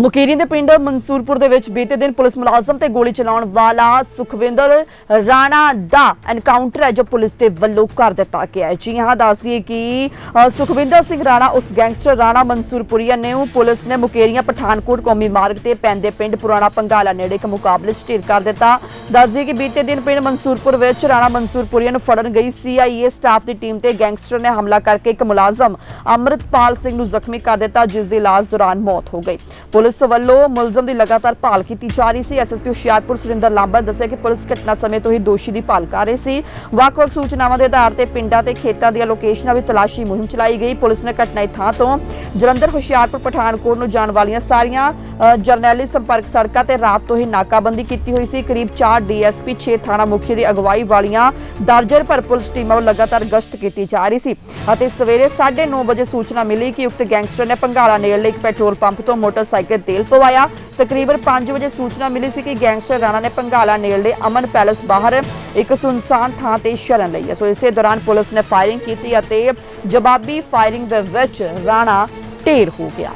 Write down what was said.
ਮੁਕੇਰੀ ਦੇ ਪਿੰਡ ਮਨਸੂਰਪੁਰ ਦੇ ਵਿੱਚ ਬੀਤੇ ਦਿਨ ਪੁਲਿਸ ਮੁਲਾਜ਼ਮ ਤੇ ਗੋਲੀ ਚਲਾਉਣ ਵਾਲਾ ਸੁਖਵਿੰਦਰ ਰਾਣਾ ਦਾ ਐਨਕਾਊਂਟਰ ਹੈ ਜੋ ਪੁਲਿਸ ਦੇ ਵੱਲੋਂ ਕਰ ਦਿੱਤਾ ਗਿਆ ਹੈ। ਜੀ ਹਾਂ ਦੱਸਦੀਏ ਕਿ ਸੁਖਵਿੰਦਰ ਸਿੰਘ ਰਾਣਾ ਉਸ ਗੈਂਗਸਟਰ ਰਾਣਾ ਮਨਸੂਰਪੁਰੀਆ ਨੇ ਉਹ ਪੁਲਿਸ ਨੇ ਮੁਕੇਰੀਆਂ ਪਠਾਨਕੋਟ ਕੌਮੀ ਮਾਰਗ ਤੇ ਪੈਂਦੇ ਪਿੰਡ ਪੁਰਾਣਾ ਪੰਗਾਲਾ ਨੇੜੇ ਇੱਕ ਮੁਕਾਬਲੇ 'ਚ ਢੇਰ ਕਰ ਦਿੱਤਾ। ਦੱਸਦੀਏ ਕਿ ਬੀਤੇ ਦਿਨ ਪਿੰਡ ਮਨਸੂਰਪੁਰ ਵਿੱਚ ਰਾਣਾ ਮਨਸੂਰਪੁਰੀਆ ਨੂੰ ਫੜਨ ਗਈ ਸੀਆਈਏ ਸਟਾਫ ਦੀ ਟੀਮ ਤੇ ਗੈਂਗਸਟਰ ਨੇ ਹਮਲਾ ਕਰਕੇ ਇੱਕ ਮੁਲਾਜ਼ਮ ਅੰਮ੍ਰਿਤਪਾਲ ਸਿੰਘ ਨੂੰ ਜ਼ਖਮੀ ਕਰ ਦਿੱਤਾ ਜਿਸ ਦੀ ਇਲਾਜ ਦੌਰਾਨ ਮੌਤ ਹੋ ਗਈ। ਪੁਲਿਸ ਪੁਲਿਸ ਵੱਲੋਂ ਮੁਲਜ਼ਮ ਦੀ ਲਗਾਤਾਰ ਭਾਲ ਕੀਤੀ ਜਾ ਰਹੀ ਸੀ। ਐਸਐਸਪੀ ਹੁਸ਼ਿਆਰਪੁਰ ਸੁਰਿੰਦਰ ਲਾਂਬਾ ਦੱਸਿਆ ਕਿ ਪੁਲਿਸ ਘਟਨਾ ਸਮੇਂ ਤੋਂ ਹੀ ਦੋਸ਼ੀ ਦੀ ਭਾਲ ਕਰ ਰਹੀ ਸੀ। ਵੱਖ-ਵੱਖ ਸੂਚਨਾਵਾਂ ਦੇ ਆਧਾਰ ਤੇ ਪਿੰਡਾਂ ਤੇ ਖੇਤਾਂ ਦੀਆਂ ਲੋਕੇਸ਼ਨਾਂ ਵਿੱਚ ਤਲਾਸ਼ੀ ਮੁਹਿੰਮ ਚਲਾਈ ਗਈ। ਪੁਲਿਸ ਨੇ ਘਟਨਾ ਥਾਂ ਤੋਂ ਜਲੰਧਰ, ਹੁਸ਼ਿਆਰਪੁਰ, ਪਠਾਨਕੋਟ ਨੂੰ ਜਾਣ ਵਾਲੀਆਂ ਸਾਰੀਆਂ ਜਰਨੈਲੀ ਸੰਪਰਕ ਸੜਕਾਂ ਤੇ ਰਾਤ ਤੋਂ ਹੀ ਨਾਕਾਬੰਦੀ ਕੀਤੀ ਹੋਈ ਸੀ। ਕਰੀਬ 4 ਡੀਐਸਪੀ 6 ਥਾਣਾ ਮੁਖੀ ਦੀ ਅਗਵਾਈ ਵਾਲੀਆਂ ਦਰਜਨ ਭਰ ਪੁਲਿਸ ਟੀਮਾਂ ਵੱਲੋਂ ਲਗਾਤਾਰ ਗਸ਼ਤ ਕੀਤੀ ਜਾ ਰਹੀ ਸੀ ਅਤੇ ਸਵੇਰੇ 9:30 ਵਜੇ ਸੂਚਨਾ ਮਿਲੀ ਕਿ ਉਕਤ ਗੈਂਗਸਟਰ ਨੇ ਭੰਗਾਲਾ ਨੇੜਲੇ ਇੱਕ ਪੈਟਰੋਲ ਪੰਪ ਤੋਂ ਮੋਟਰਸਾਈਕਲ ਤੇਲ ਪਵਾਇਆ। ਤਕਰੀਬਨ 5 ਵਜੇ ਸੂਚਨਾ ਮਿਲੀ ਸੀ ਕਿ ਗੈਂਗਸਟਰ ਰਾਣਾ ਨੇ ਭੰਗਾਲਾ ਨੇੜਲੇ ਅਮਨ ਪੈਲਸ ਬਾਹਰ ਇੱਕ ਸੁਨਸਾਨ ਥਾਂ ਤੇ ਸ਼ਰਨ ਲਈ ਹੈ। ਸੋ ਇਸੇ ਦੌਰਾਨ ਪੁਲਿਸ ਨੇ ਫਾਇਰਿੰਗ ਕੀਤੀ ਅਤੇ ਜਵਾਬੀ ਫਾਇਰਿੰਗ ਦੇ ਵਿੱਚ ਰਾਣਾ ਢੇਰ ਹੋ ਗਿਆ।